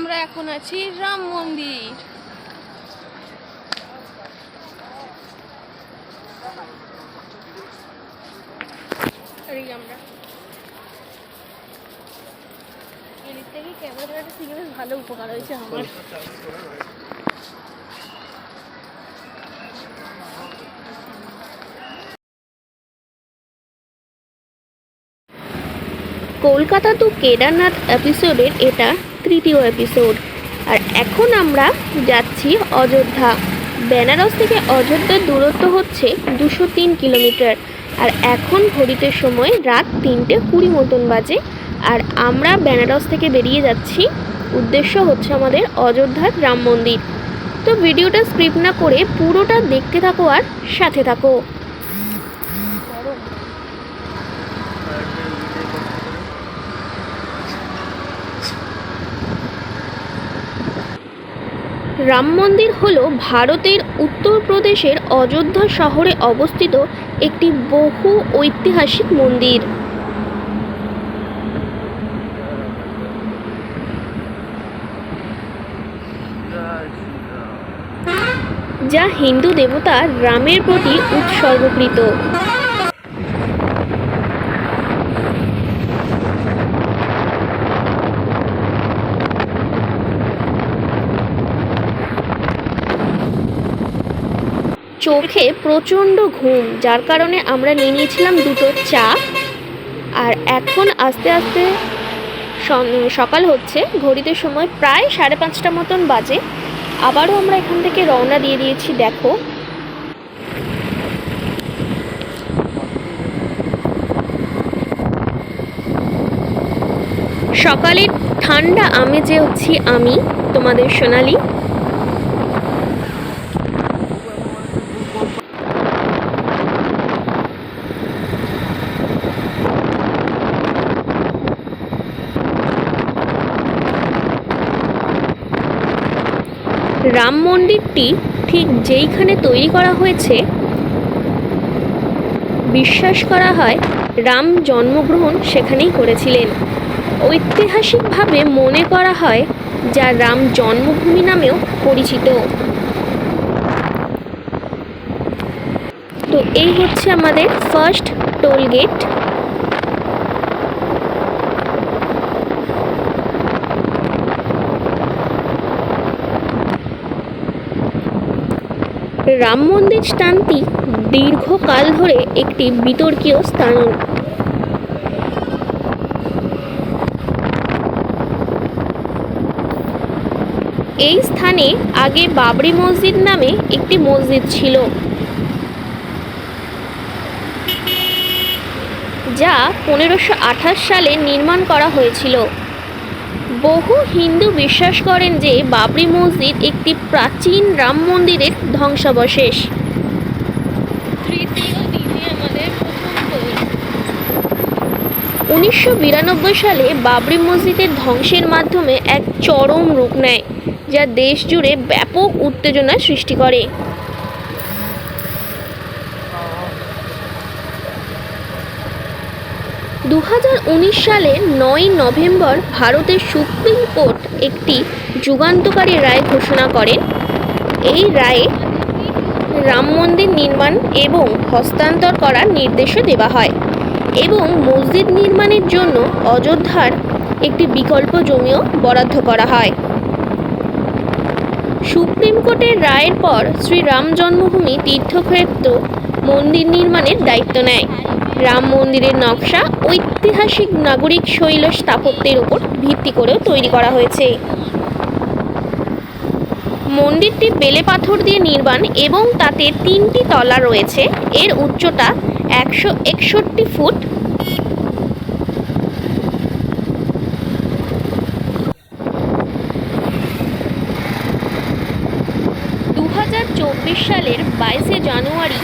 আমরা এখন আছি রাম মন্দির। আমরা। এদিক থেকে বেশ ভালো উপকার হয়েছে আমার। কলকাতা তো কেদারনাথ এপিসোডের এটা তৃতীয় এপিসোড আর এখন আমরা যাচ্ছি অযোধ্যা। বেনারস থেকে অযোধ্যার দূরত্ব হচ্ছে দুশো তিন কিলোমিটার। আর এখন ঘড়িতে সময় রাত তিনটে কুড়ি মতন বাজে। আর আমরা বেনারস থেকে বেরিয়ে যাচ্ছি। উদ্দেশ্য হচ্ছে আমাদের অযোধ্যার রাম মন্দির। তো ভিডিওটা স্ক্রিপ্ট না করে পুরোটা দেখতে থাকো আর সাথে থাকো। রাম মন্দির হল ভারতের উত্তরপ্রদেশের অযোধ্যা শহরে অবস্থিত একটি বহু ঐতিহাসিক মন্দির। যা হিন্দু দেবতা রামের প্রতি উৎসর্গকৃত। চোখে প্রচণ্ড ঘুম, যার কারণে আমরা নিয়ে নিয়েছিলাম দুটো চা। আর এখন আস্তে আস্তে সকাল হচ্ছে, ঘড়িতে সময় প্রায় সাড়ে পাঁচটা মতন বাজে। আবারও আমরা এখান থেকে রওনা দিয়ে দিয়েছি, দেখো। সকালের ঠান্ডা আমেজে হচ্ছি আমি, তোমাদের সোনালি। রাম মন্দিরটি ঠিক যেইখানে তৈরি করা হয়েছে, বিশ্বাস করা হয় রাম জন্মগ্রহণ সেখানেই করেছিলেন। ঐতিহাসিকভাবে মনে করা হয় যা রাম জন্মভূমি নামেও পরিচিত। তো এই হচ্ছে আমাদের ফার্স্ট টোল গেট রাম মন্দির স্থানটি দীর্ঘকাল ধরে একটি বিতর্কীয় স্থান। এই স্থানে আগে বাবরি মসজিদ নামে একটি মসজিদ ছিল, যা পনেরোশো সালে নির্মাণ করা হয়েছিল। বহু হিন্দু বিশ্বাস করেন যে বাবরি মসজিদ একটি প্রাচীন রাম মন্দিরের ধ্বংসাবশেষ। উনিশশো বিরানব্বই সালে বাবরি মসজিদের ধ্বংসের মাধ্যমে এক চরম রূপ নেয়, যা দেশ জুড়ে ব্যাপক উত্তেজনা সৃষ্টি করে। দু সালের নয় নভেম্বর ভারতের সুপ্রিম কোর্ট একটি যুগান্তকারী রায় ঘোষণা করেন। এই রায়ে রাম মন্দির নির্মাণ এবং হস্তান্তর করার নির্দেশও দেওয়া হয় এবং মসজিদ নির্মাণের জন্য অযোধ্যার একটি বিকল্প জমিও বরাদ্দ করা হয়। সুপ্রিম কোর্টের রায়ের পর শ্রী রাম জন্মভূমি তীর্থক্ষেত্র মন্দির নির্মাণের দায়িত্ব নেয়। রাম মন্দিরের নকশা ঐতিহাসিক নাগরিক শৈল স্থাপত্যের উপর ভিত্তি করেও তৈরি করা হয়েছে। মন্দিরটি বেলে পাথর দিয়ে নির্মাণ এবং তাতে তিনটি তলা রয়েছে। এর উচ্চতা একশো একষট্টি ফুট। দু হাজার চব্বিশ সালের বাইশে জানুয়ারি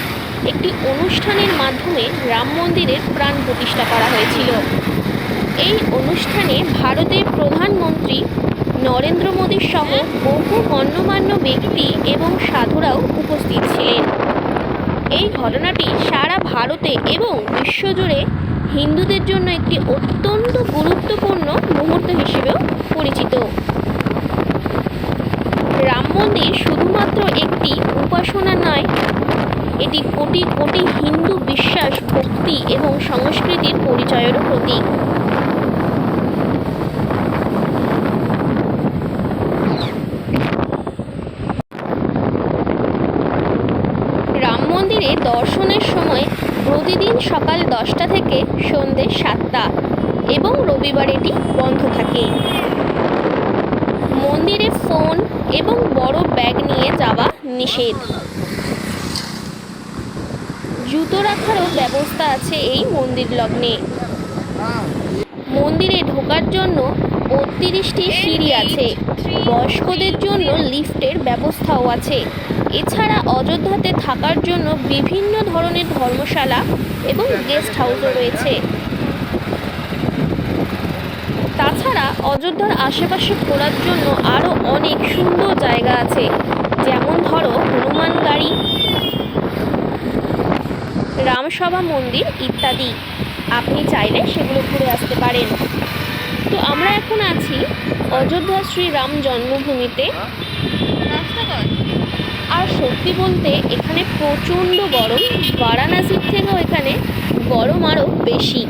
একটি অনুষ্ঠানের মাধ্যমে রাম মন্দিরের প্রাণ প্রতিষ্ঠা করা হয়েছিল। এই অনুষ্ঠানে ভারতের প্রধানমন্ত্রী নরেন্দ্র মোদী সহ বহু গণ্যমান্য ব্যক্তি এবং সাধুরাও উপস্থিত ছিলেন। এই ঘটনাটি সারা ভারতে এবং বিশ্বজুড়ে হিন্দুদের জন্য একটি অত্যন্ত গুরুত্বপূর্ণ মুহূর্ত হিসেবেও পরিচিত। রাম মন্দির শুধুমাত্র একটি উপাসনা নয় এটি কোটি কোটি হিন্দু বিশ্বাস, ভক্তি এবং সংস্কৃতির পরিচয়েরও প্রতীক। রাম মন্দিরে দর্শনের সময় প্রতিদিন সকাল দশটা থেকে সন্ধে সাতটা এবং রবিবার এটি বন্ধ থাকে। মন্দিরে ফোন এবং বড় ব্যাগ নিয়ে যাওয়া নিষেধ। জুতো রাখারও ব্যবস্থা আছে এই মন্দির লগ্নে। মন্দিরে ঢোকার জন্য বত্রিশটি সিঁড়ি আছে। বয়স্কদের জন্য লিফটের ব্যবস্থাও আছে। এছাড়া অযোধ্যাতে থাকার জন্য বিভিন্ন ধরনের ধর্মশালা এবং গেস্ট হাউসও রয়েছে। তাছাড়া অযোধ্যার আশেপাশে ঘোরার জন্য আরও অনেক সুন্দর জায়গা আছে। যেমন ধরো হনুমান গাড়ি রামসভা মন্দির ইত্যাদি। আপনি চাইলে সেগুলো ঘুরে আসতে পারেন। তো আমরা এখন আছি অযোধ্যা শ্রী রাম জন্মভূমিতে। আর সত্যি বলতে এখানে প্রচণ্ড গরম। বারাণসীর থেকেও এখানে গরম আরও বেশি।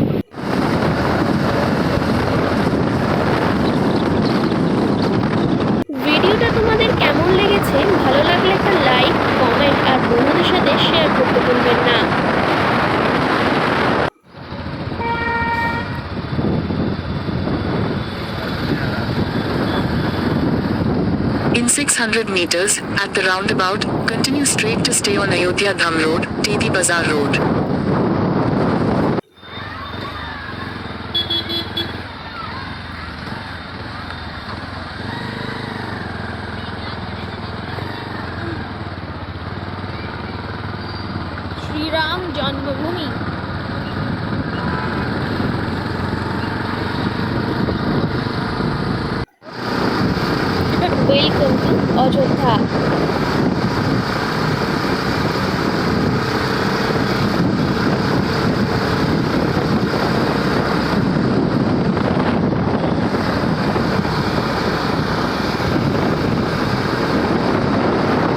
in 600 meters, at the roundabout, continue straight to stay on Ayodhya Dham Road, TD Bazaar Road. Ram Janmabhoomi Ayodhya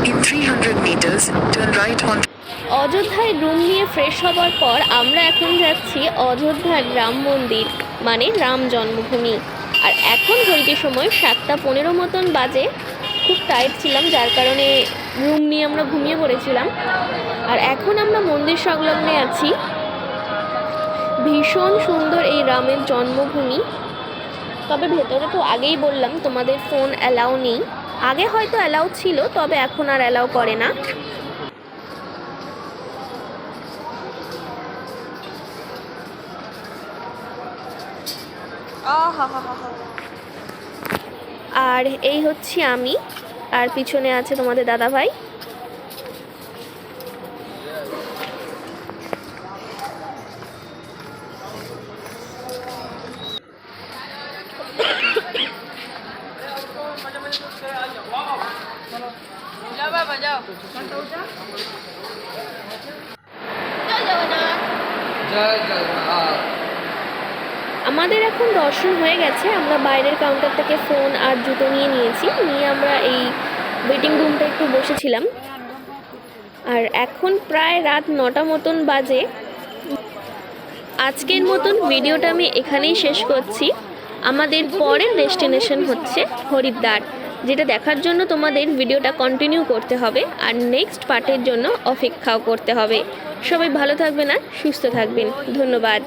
In 300 meters, turn right on অযোধ্যায় রুম নিয়ে ফ্রেশ হবার পর আমরা এখন যাচ্ছি অযোধ্যার রাম মন্দির মানে রাম জন্মভূমি। আর এখন ঘড়িতে সময় সাতটা পনেরো মতন বাজে। খুব টাইট ছিলাম, যার কারণে রুম নিয়ে আমরা ঘুমিয়ে পড়েছিলাম। আর এখন আমরা মন্দির সংলগ্নে আছি। ভীষণ সুন্দর এই রামের জন্মভূমি। তবে ভেতরে তো আগেই বললাম, তোমাদের ফোন অ্যালাউ নেই। আগে হয়তো অ্যালাউ ছিল, তবে এখন আর অ্যালাউ করে না। আর এই হচ্ছি আমি আর পিছনে আছে তোমাদের দাদা ভাই জয় জগন্নাথ। আমাদের এখন দর্শন হয়ে গেছে। আমরা বাইরের কাউন্টার থেকে ফোন আর জুতো নিয়ে নিয়েছি। নিয়ে আমরা এই ওয়েটিং রুমটা একটু বসেছিলাম। আর এখন প্রায় রাত নটা মতন বাজে। আজকের মতন ভিডিওটা আমি এখানেই শেষ করছি। আমাদের পরের ডেস্টিনেশন হচ্ছে হরিদ্বার, যেটা দেখার জন্য তোমাদের ভিডিওটা কন্টিনিউ করতে হবে আর নেক্সট পার্টের জন্য অপেক্ষাও করতে হবে। সবাই ভালো থাকবে না সুস্থ থাকবেন। ধন্যবাদ।